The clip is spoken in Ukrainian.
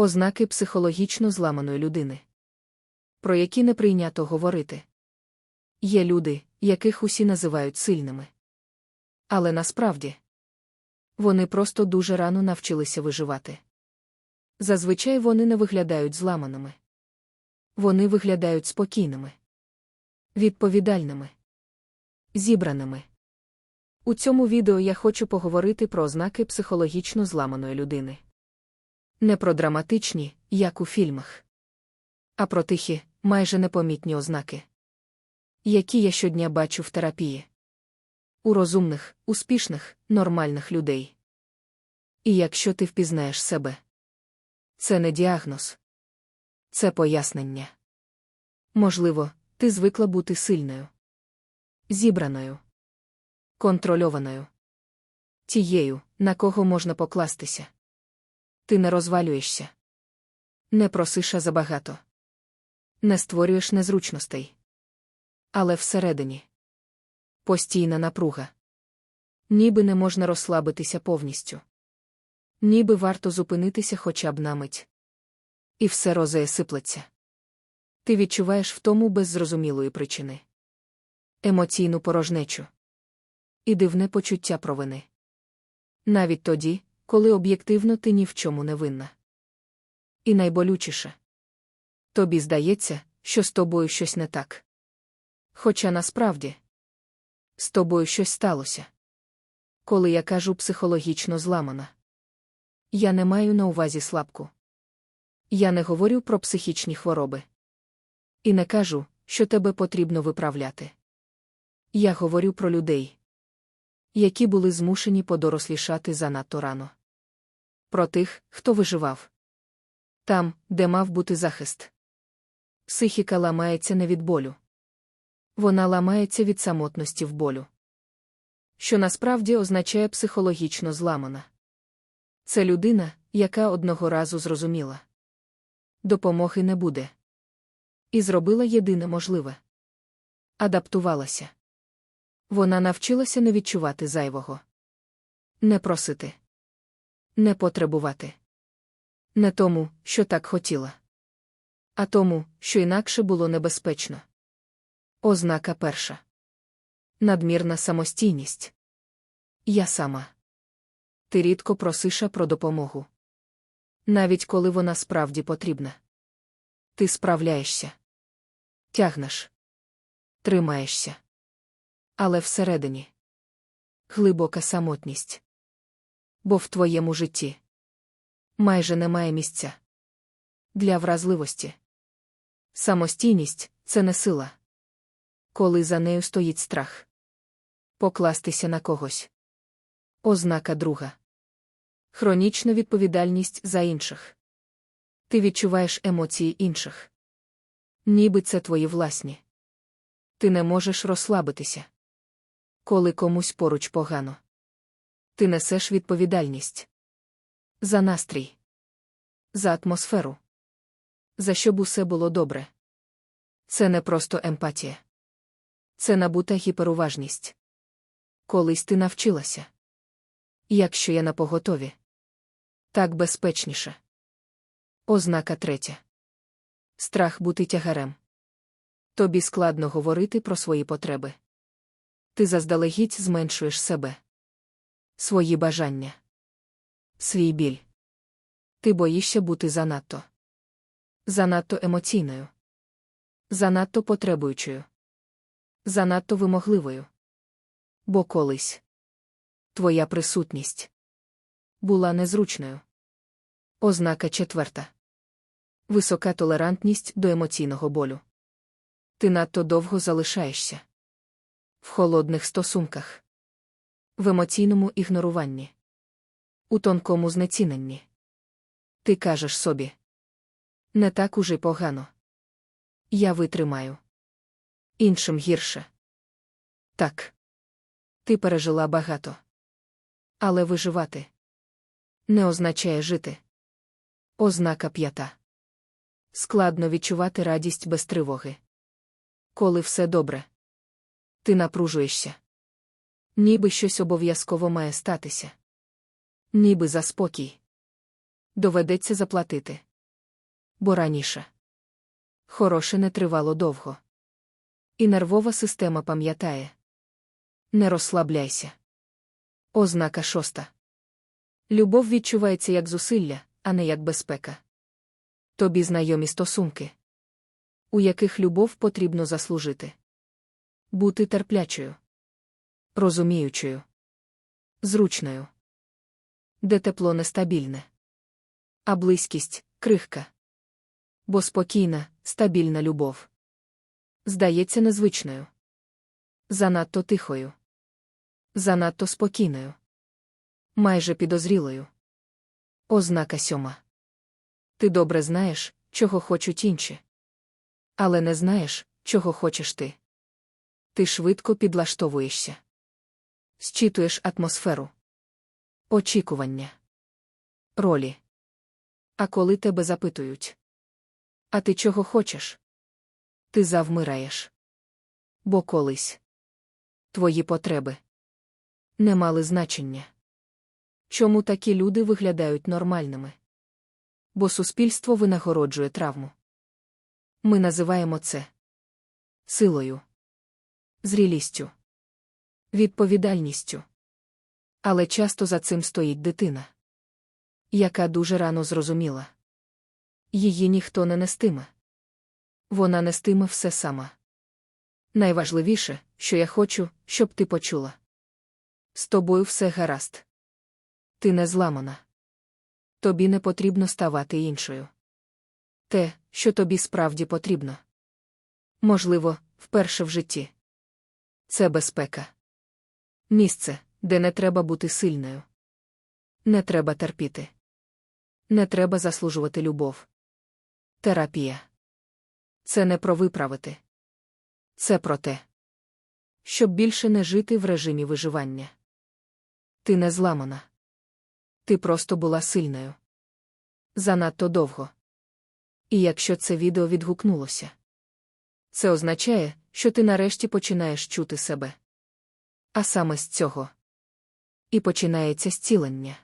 Ознаки психологічно зламаної людини, про які не прийнято говорити. Є люди, яких усі називають сильними. Але насправді вони просто дуже рано навчилися виживати. Зазвичай вони не виглядають зламаними. Вони виглядають спокійними, відповідальними, зібраними. У цьому відео я хочу поговорити про ознаки психологічно зламаної людини. Не про драматичні, як у фільмах, а про тихі, майже непомітні ознаки, які я щодня бачу в терапії. У розумних, успішних, нормальних людей. І якщо ти впізнаєш себе, це не діагноз, це пояснення. Можливо, ти звикла бути сильною, зібраною, контрольованою, тією, на кого можна покластися. Ти не розвалюєшся, не просиш забагато, не створюєш незручностей. Але всередині постійна напруга. Ніби не можна розслабитися повністю. Ніби варто зупинитися хоча б на мить. І все розеє сиплеться. Ти відчуваєш втому без зрозумілої причини. Емоційну порожнечу. І дивне почуття провини. Навіть тоді, коли об'єктивно ти ні в чому не винна. І найболючіше. Тобі здається, що з тобою щось не так. Хоча насправді з тобою щось сталося. Коли я кажу психологічно зламана, я не маю на увазі слабку. Я не говорю про психічні хвороби. І не кажу, що тебе потрібно виправляти. Я говорю про людей, які були змушені подорослішати занадто рано. Про тих, хто виживав там, де мав бути захист. Психіка ламається не від болю. Вона ламається від самотності в болю. Що насправді означає психологічно зламана. Це людина, яка одного разу зрозуміла. Допомоги не буде. І зробила єдине можливе. Адаптувалася. Вона навчилася не відчувати зайвого. Не просити. Не потребувати. Не тому, що так хотіла. А тому, що інакше було небезпечно. Ознака перша. Надмірна самостійність. Я сама. Ти рідко просиша про допомогу. Навіть коли вона справді потрібна. Ти справляєшся. Тягнеш. Тримаєшся. Але всередині глибока самотність. Бо в твоєму житті майже немає місця для вразливості. Самостійність це не сила коли за нею стоїть страх. Покластися на когось. Ознака друга. Хронічна відповідальність за інших. Ти відчуваєш емоції інших. Ніби це твої власні. Ти не можеш розслабитися. Коли комусь поруч погано. Ти несеш відповідальність. За настрій. За атмосферу. За щоб усе було добре. Це не просто емпатія. Це набута гіперуважність. Колись ти навчилася. Якщо я на поготові. Так безпечніше. Ознака третя. Страх бути тягарем. Тобі складно говорити про свої потреби. Ти заздалегідь зменшуєш себе, свої бажання, свій біль. Ти боїшся бути занадто, занадто емоційною, занадто потребуючою занадто вимогливою. Бо колись твоя присутність була незручною. Ознака четверта. Висока толерантність до емоційного болю. Ти надто довго залишаєшся в холодних стосунках, в емоційному ігноруванні, у тонкому знеціненні. Ти кажеш собі не так уже погано. Я витримаю іншим гірше. Так. Ти пережила багато. Але виживати не означає жити. Ознака п'ята. Складно відчувати радість без тривоги. Коли все добре, ти напружуєшся. Ніби щось обов'язково має статися. Ніби за спокій. Доведеться заплатити. бо раніше. Хороше не тривало довго. І нервова система пам'ятає. Не розслабляйся. Ознака шоста. Любов відчувається як зусилля, а не як безпека. Тобі знайомі стосунки, у яких любов потрібно заслужити. Бути терплячою, розуміючою, зручною, де тепло нестабільне, а близькість крихка. Бо спокійна, стабільна любов. Здається незвичною. Занадто тихою. Занадто спокійною. Майже підозрілою. Ознака сьома. Ти добре знаєш, чого хочуть інші. Але не знаєш, чого хочеш ти. Ти швидко підлаштовуєшся. Зчитуєш атмосферу. Очікування. Ролі. А коли тебе запитують. А ти чого хочеш? Ти завмираєш. Бо колись твої потреби не мали значення. Чому такі люди виглядають нормальними? Бо суспільство винагороджує травму. Ми називаємо це силою, зрілістю, відповідальністю. Але часто за цим стоїть дитина, яка дуже рано зрозуміла. Її ніхто не нестиме. Вона нестиме все сама. Найважливіше, що я хочу, щоб ти почула. З тобою все гаразд. Ти не зламана. Тобі не потрібно ставати іншою. Те, що тобі справді потрібно. Можливо, вперше в житті. Це безпека. Місце, де не треба бути сильною. Не треба терпіти. Не треба заслужувати любов. Терапія. Це не про виправити. Це про те, щоб більше не жити в режимі виживання. Ти не зламана. Ти просто була сильною. Занадто довго. І якщо це відео відгукнулося, це означає, що ти нарешті починаєш чути себе. А саме з цього і починається зцілення.